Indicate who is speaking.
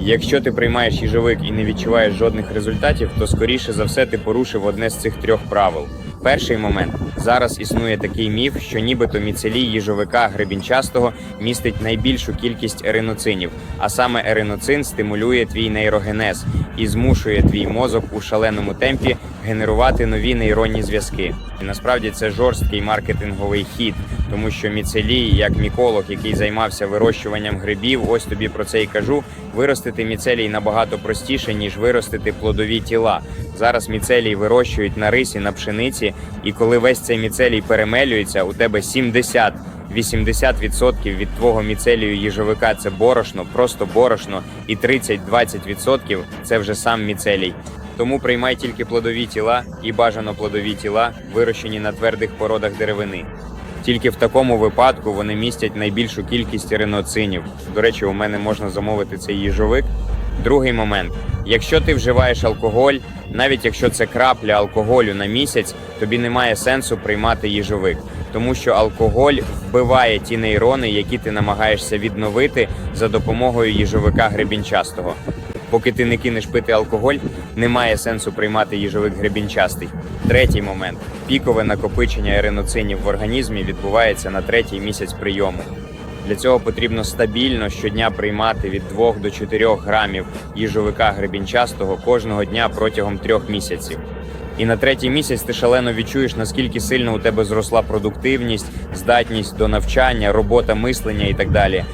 Speaker 1: Якщо ти приймаєш їжовик і не відчуваєш жодних результатів, то скоріше за все ти порушив одне з цих трьох правил. Перший момент зараз існує такий міф, що нібито міцелій їжовика гребінчастого містить найбільшу кількість ериноцинів, а саме ериноцин стимулює твій нейрогенез і змушує твій мозок у шаленому темпі генерувати нові нейронні зв'язки. І насправді це жорсткий маркетинговий хід, тому що міцелій, як міколог, який займався вирощуванням грибів, ось тобі про це і кажу. Виростити міцелій набагато простіше, ніж виростити плодові тіла. Зараз міцелій вирощують на рисі, на пшениці, і коли весь цей міцелій перемелюється, у тебе 70 80% від твого міцелію їжовика це борошно, просто борошно, і 30-20% це вже сам міцелій. Тому приймай тільки плодові тіла і бажано плодові тіла, вирощені на твердих породах деревини. Тільки в такому випадку вони містять найбільшу кількість реноцинів. До речі, у мене можна замовити цей їжовик. Другий момент: якщо ти вживаєш алкоголь, навіть якщо це крапля алкоголю на місяць, тобі немає сенсу приймати їжовик, тому що алкоголь вбиває ті нейрони, які ти намагаєшся відновити за допомогою їжовика гребінчастого. Поки ти не кинеш пити алкоголь, немає сенсу приймати їжовик гребінчастий. Третій момент: пікове накопичення ериноцинів в організмі відбувається на третій місяць прийому. Для цього потрібно стабільно щодня приймати від 2 до 4 грамів їжовика гребінчастого кожного дня протягом трьох місяців. І на третій місяць ти шалено відчуєш, наскільки сильно у тебе зросла продуктивність, здатність до навчання, робота мислення і так далі.